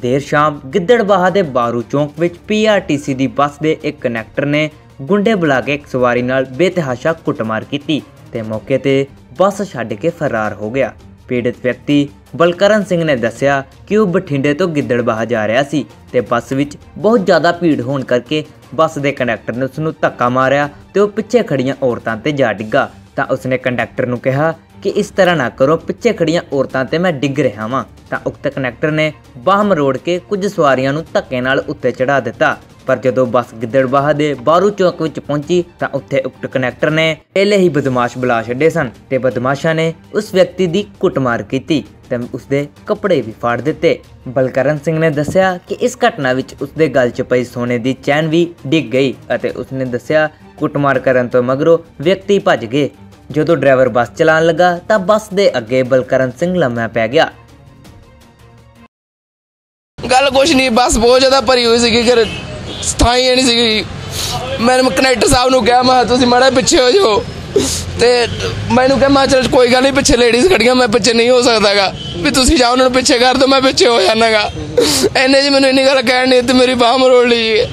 ਦੇਰ ਸ਼ਾਮ ਗਿੱਦੜਬਾਹਾ ਦੇ ਬਾਰੂ ਚੌਂਕ ਵਿੱਚ ਪੀਆਰਟੀਸੀ ਦੀ ਬੱਸ ਦੇ ਇੱਕ ਕਨੈਕਟਰ ਨੇ ਗੁੰਡੇ ਬੁਲਾ ਕੇ ਇੱਕ ਸਵਾਰੀ ਨਾਲ ਬੇਤਹਾਸ਼ਾ ਕੁੱਟਮਾਰ ਕੀਤੀ ਤੇ ਮੌਕੇ ਤੇ ਬੱਸ ਛੱਡ ਕੇ ਫਰਾਰ ਹੋ ਗਿਆ। ਪੀੜਤ ਵਿਅਕਤੀ ਬਲਕਰਨ ਸਿੰਘ ਨੇ ਦੱਸਿਆ ਕਿ ਉਹ ਬਠਿੰਡੇ ਤੋਂ ਗਿੱਦੜਬਾਹਾ ਜਾ ਰਿਹਾ ਸੀ ਤੇ ਬੱਸ ਵਿੱਚ ਬਹੁਤ ਜ਼ਿਆਦਾ ਭੀੜ ਹੋਣ ਕਰਕੇ ਬੱਸ ਦੇ ਕੰਡਕਟਰ ਨੇ ਉਸ ਨੂੰ ਧੱਕਾ ਮਾਰਿਆ ਤੇ ਉਹ ਪਿੱਛੇ ਖੜੀਆਂ ਔਰਤਾਂ ਤੇ ਜਾ ਡਿੱਗਾ। ਤਾਂ ਉਸਨੇ ਕੰਡਕਟਰ ਨੂੰ ਕਿਹਾ ਕਿ ਇਸ ਤਰ੍ਹਾਂ ਨਾ ਕਰੋ, ਪਿੱਛੇ ਖੜੀਆਂ ਔਰਤਾਂ ਤੇ ਮੈਂ ਡਿੱਗ ਰਿਹਾ ਵਾਂ। ਤਾਂ ਉਕਤ ਕਨੈਕਟਰ ਨੇ ਬਾਹ ਮਰੋੜ ਕੇ ਕੁਝ ਸਵਾਰੀਆਂ ਨੂੰ ਧੱਕੇ ਨਾਲ ਉੱਤੇ ਚੜਾ ਦਿੱਤਾ। ਪਰ ਜਦੋਂ ਬੱਸ ਗਿੱਦੜਬਾਹਾ ਦੇ ਬਾਰੂ ਚੌਕ ਵਿੱਚ ਪਹੁੰਚੀ, ਤਾਂ ਉੱਥੇ ਉਕਤ ਕਨੈਕਟਰ ਨੇ ਪਹਿਲੇ ਹੀ ਬਦਮਾਸ਼ ਬੁਲਾ ਛੱਡੇ ਸਨ ਤੇ ਬਦਮਾਸ਼ਾਂ ਨੇ ਉਸ ਵਿਅਕਤੀ ਦੀ ਕੁੱਟਮਾਰ ਕੀਤੀ ਤੇ ਉਸਦੇ ਕੱਪੜੇ ਵੀ ਫਾੜ ਦਿੱਤੇ। ਬਲਕਰਨ ਸਿੰਘ ਨੇ ਦੱਸਿਆ ਕਿ ਇਸ ਘਟਨਾ ਵਿੱਚ ਉਸਦੇ ਗਲ 'ਚ ਪਈ ਸੋਨੇ ਦੀ ਚੈਨ ਵੀ ਡਿੱਗ ਗਈ ਅਤੇ ਉਸਨੇ ਦੱਸਿਆ, ਕੁੱਟਮਾਰ ਕਰਨ ਤੋਂ ਮਗਰੋਂ ਵਿਅਕਤੀ ਭੱਜ ਗਏ। ਜਦੋਂ ਡਰਾਈਵਰ ਬੱਸ ਚਲਾਉਣ ਲੱਗਾ ਤਾਂ ਬੱਸ ਦੇ ਅੱਗੇ ਬਲਕਰਨ ਸਿੰਘ ਲੰਮਾ ਪੈ ਗਿਆ। ਗੱਲ ਕੁਛ ਨਹੀਂ, ਬਸ ਬਹੁਤ ਜ਼ਿਆਦਾ ਭਰੀ ਹੋਈ ਸੀਗੀ ਕਿ ਸਥਾਈ ਨਹੀਂ ਸੀਗੀ। ਮੈਂ ਕਨੈਕਟਰ ਸਾਹਿਬ ਨੂੰ ਕਿਹਾ, ਮੈਂ ਕਿਹਾ, ਤੁਸੀਂ ਮਾੜਾ ਪਿੱਛੇ ਹੋ ਜਾਓ। ਤੇ ਮੈਨੂੰ ਕਿਹਾ, ਮੈਂ ਚਲ ਕੋਈ ਗੱਲ ਨਹੀਂ, ਪਿੱਛੇ ਲੇਡੀਜ਼ ਖੜੀਆਂ, ਮੈਂ ਪਿੱਛੇ ਨਹੀਂ ਹੋ ਸਕਦਾਗਾ। ਵੀ ਤੁਸੀਂ ਜਾਓ, ਉਹਨਾਂ ਨੂੰ ਪਿੱਛੇ ਕਰ ਦਿਓ, ਮੈਂ ਪਿੱਛੇ ਹੋ ਜਾਣਾਗਾ। ਐਨੇ ਜੀ ਮੈਨੂੰ ਇੰਨੀ ਗੱਲ ਕਹਿਣ ਨਹੀਂ ਤੇ ਮੇਰੀ ਬਾਹ ਮਰੋੜ ਲਈ।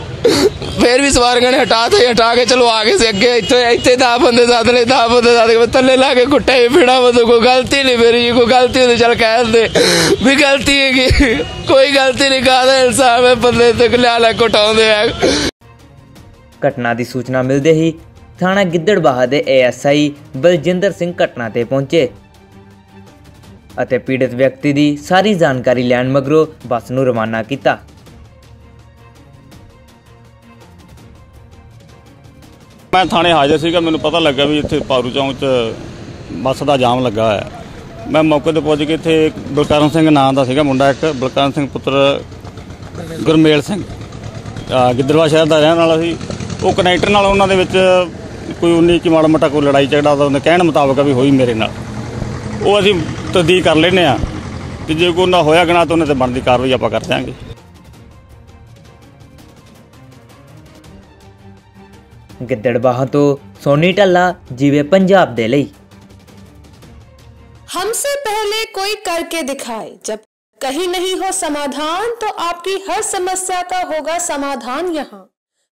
ਫੇਰ ਵੀ ਸਵਾਰੀਆਂ ਨੇ ਹਟਾ ਤੇ ਹਟਾ ਕੇ, ਚਲੋ ਆ ਗਏ ਅੱਗੇ, ਇੱਥੇ ਇੱਥੇ ਦਾ ਬੰਦੇ ਸਾਧ ਲੈ ਦਾ ਬੰਦੇ ਸਾਧ ਕੇ ਥੱਲੇ ਲਾ ਕੇ ਕੁੱਟੇ ਫਿੜਾ ਮਤ ਕੋਈ ਗਲਤੀ ਨਹੀਂ ਮੇਰੀ ਕੋਈ ਗਲਤੀ ਹੁੰਦੀ ਚਲ ਕਹਿ ਦਿੰਦੇ ਵੀ ਗਲਤੀ ਹੈਗੀ। ਕੋਈ ਗਲਤੀ ਨਹੀਂ, ਕਾਹਦਾ ਇਨਸਾਫ ਹੈ, ਬੰਦੇ ਤੇ ਲਿਆ ਲੈ ਕੁਟਾਉਂਦੇ ਆ। ਘਟਨਾ ਦੀ ਸੂਚਨਾ ਮਿਲਦੇ ਹੀ ਥਾਣਾ ਗਿੱਦੜਬਾਹਾ ਦੇ ਏਐਸਆਈ ਬਲਜਿੰਦਰ ਸਿੰਘ ਘਟਨਾ ਤੇ ਪਹੁੰਚੇ। ਅਤੇ ਪੀੜਤ ਵਿਅਕਤੀ ਦੀ ਸਾਰੀ ਜਾਣਕਾਰੀ ਲੈਣ ਮਗਰੋਂ ਬੱਸ ਨੂੰ ਰਵਾਨਾ ਕੀਤਾ। ਮੈਂ ਥਾਣੇ ਹਾਜ਼ਰ ਸੀਗਾ, ਮੈਨੂੰ ਪਤਾ ਲੱਗਾ ਵੀ ਇੱਥੇ ਪਾਰੂ ਚੌਂਕ 'ਚ ਬੱਸ ਦਾ ਜਾਮ ਲੱਗਾ ਹੋਇਆ। ਮੈਂ ਮੌਕੇ ਤੇ ਪਹੁੰਚ ਕੇ ਇੱਥੇ ਬਲਕਰਨ ਸਿੰਘ ਨਾਂ ਦਾ ਸੀਗਾ ਮੁੰਡਾ, ਇੱਕ ਬਲਕਰਨ ਸਿੰਘ ਪੁੱਤਰ ਗੁਰਮੇਲ ਸਿੰਘ। ਗਿੱਦੜਵਾ ਸ਼ਹਿਰ ਦਾ ਰਹਿਣ ਵਾਲਾ ਸੀ। ਉਹ ਕਨੈਕਟਰ ਨਾਲ ਉਹਨਾਂ ਦੇ ਵਿੱਚ ਕੋਈ ਉਨੀ ਕੀ ਮਾੜਾ ਮੋਟਾ ਕੋਈ ਲੜਾਈ ਝਗੜਾ ਤਾਂ ਉਹਨੇ ਕਹਿਣ ਮੁਤਾਬਕ ਵੀ ਹੋਈ ਮੇਰੇ ਨਾਲ। ਉਹ ਅਸੀਂ ਤਸਦੀਕ ਕਰ ਲੈਨੇ ਆ ਤੇ ਜੇ ਕੋਈ ਉਹਨਾਂ ਹੋਇਆ ਗਣਾ ਤਾਂ ਉਹਨਾਂ ਤੇ ਬਣਦੀ ਕਾਰਵਾਈ ਆਪਾਂ ਕਰ ਦਿਆਂਗੇ। ਗਿੱਦੜਬਾਹਾ ਤੋਂ ਸੋਨੀ ਢੱਲਾ ਜੀਵੇ ਪੰਜਾਬ ਦੇ ਲਈ हमसे पहले कोई करके दिखाए जब कहीं नहीं हो समाधान तो आपकी हर समस्या का होगा समाधान यहाँ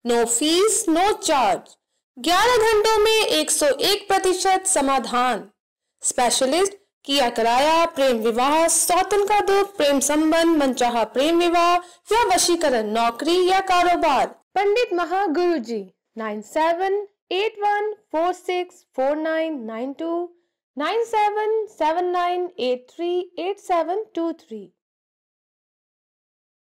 नो फीस नो चार्ज 11 घंटों में 101 प्रतिशत समाधान स्पेशलिस्ट किया कराया प्रेम विवाह सौतन का दुख प्रेम संबंध मनचाहा प्रेम विवाह या वशीकरण नौकरी या कारोबार पंडित महागुरु जी Nine seven eight one four six four nine nine two nine seven seven nine eight three eight seven two three.